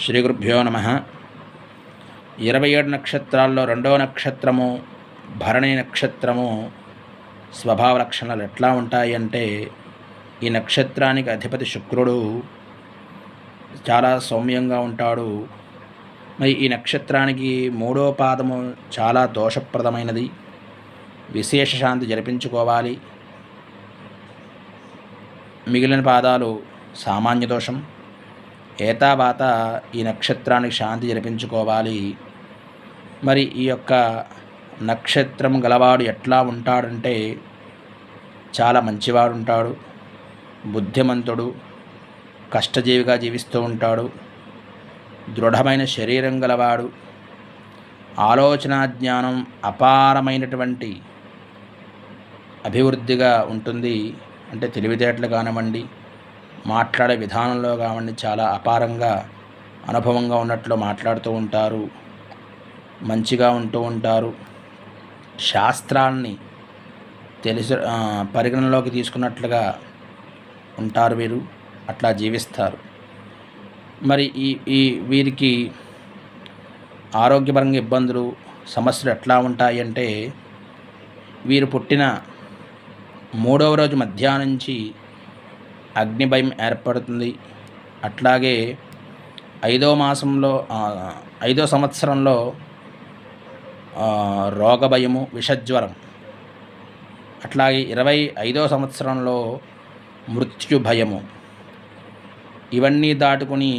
శ్రీ గురుభ్యో నమ. ఇరవై ఏడు నక్షత్రాల్లో రెండవ నక్షత్రము భరణి నక్షత్రము స్వభావ లక్షణాలు ఎట్లా ఉంటాయి అంటే ఈ నక్షత్రానికి అధిపతి శుక్రుడు చాలా సౌమ్యంగా ఉంటాడు. మరి ఈ నక్షత్రానికి మూడో పాదము చాలా దోషప్రదమైనది. విశేష శాంతి జరిపించుకోవాలి. మిగిలిన పాదాలు సామాన్య దోషం. ఏతావాత ఈ నక్షత్రానికి శాంతి జరిపించుకోవాలి. మరి ఈ యొక్క నక్షత్రం గలవాడు ఎట్లా ఉంటాడంటే చాలా మంచివాడు ఉంటాడు బుద్ధిమంతుడు కష్టజీవిగా జీవిస్తూ ఉంటాడు దృఢమైన శరీరం గలవాడు ఆలోచన జ్ఞానం అపారమైనటువంటి అభివృద్ధిగా ఉంటుంది. అంటే తెలివితేటలు కానివ్వండి మాట్లాడే విధానంలో కావండి చాలా అపారంగా అనుభవంగా ఉన్నట్లు మాట్లాడుతూ ఉంటారు మంచిగా ఉంటూ ఉంటారు. శాస్త్రాల్ని తెలుసు పరిగణనలోకి తీసుకున్నట్లుగా ఉంటారు వీరు అట్లా జీవిస్తారు. మరి ఈ ఈ వీరికి ఆరోగ్యపరంగా ఇబ్బందులు సమస్యలు ఎట్లా ఉంటాయి అంటే వీరు పుట్టిన మూడవ రోజు మధ్యాహ్నం నుంచి అగ్ని భయం ఏర్పడుతుంది. అట్లాగే ఐదో మాసంలో ఐదో సంవత్సరంలో రోగభయము రోగ భయము విషజ్వరం. అట్లాగే ఇరవై ఐదో సంవత్సరంలో మృత్యు భయము. ఇవన్నీ దాటుకుని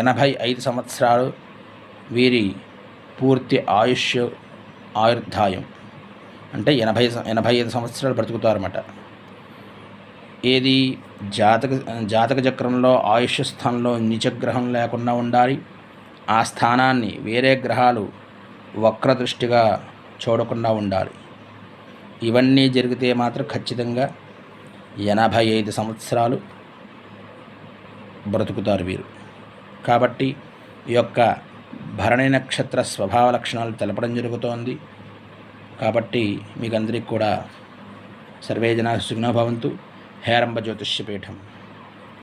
ఎనభై ఐదు సంవత్సరాలు వీరి పూర్తి ఆయుష్ ఆయుర్దాయం అంటే ఎనభై ఎనభై ఐదు సంవత్సరాలు బ్రతుకుతారన్నమాట. ఏది జాతక జాతక చక్రంలో ఆయుష్ స్థానంలో నిచగ్రహం లేకుండా ఉండాలి. ఆ స్థానాన్ని వేరే గ్రహాలు వక్రదృష్టిగా చూడకుండా ఉండాలి. ఇవన్నీ జరిగితే మాత్రం ఖచ్చితంగా ఎనభై ఐదు సంవత్సరాలు బ్రతుకుతారు వీరు. కాబట్టి ఈ యొక్క భరణి నక్షత్ర స్వభావ లక్షణాలు తెలపడం జరుగుతోంది. కాబట్టి మీకందరికీ కూడా సర్వేజన సుగ్నభవంతు భవంతు. హేరంబ జ్యోతిష్యపీఠం.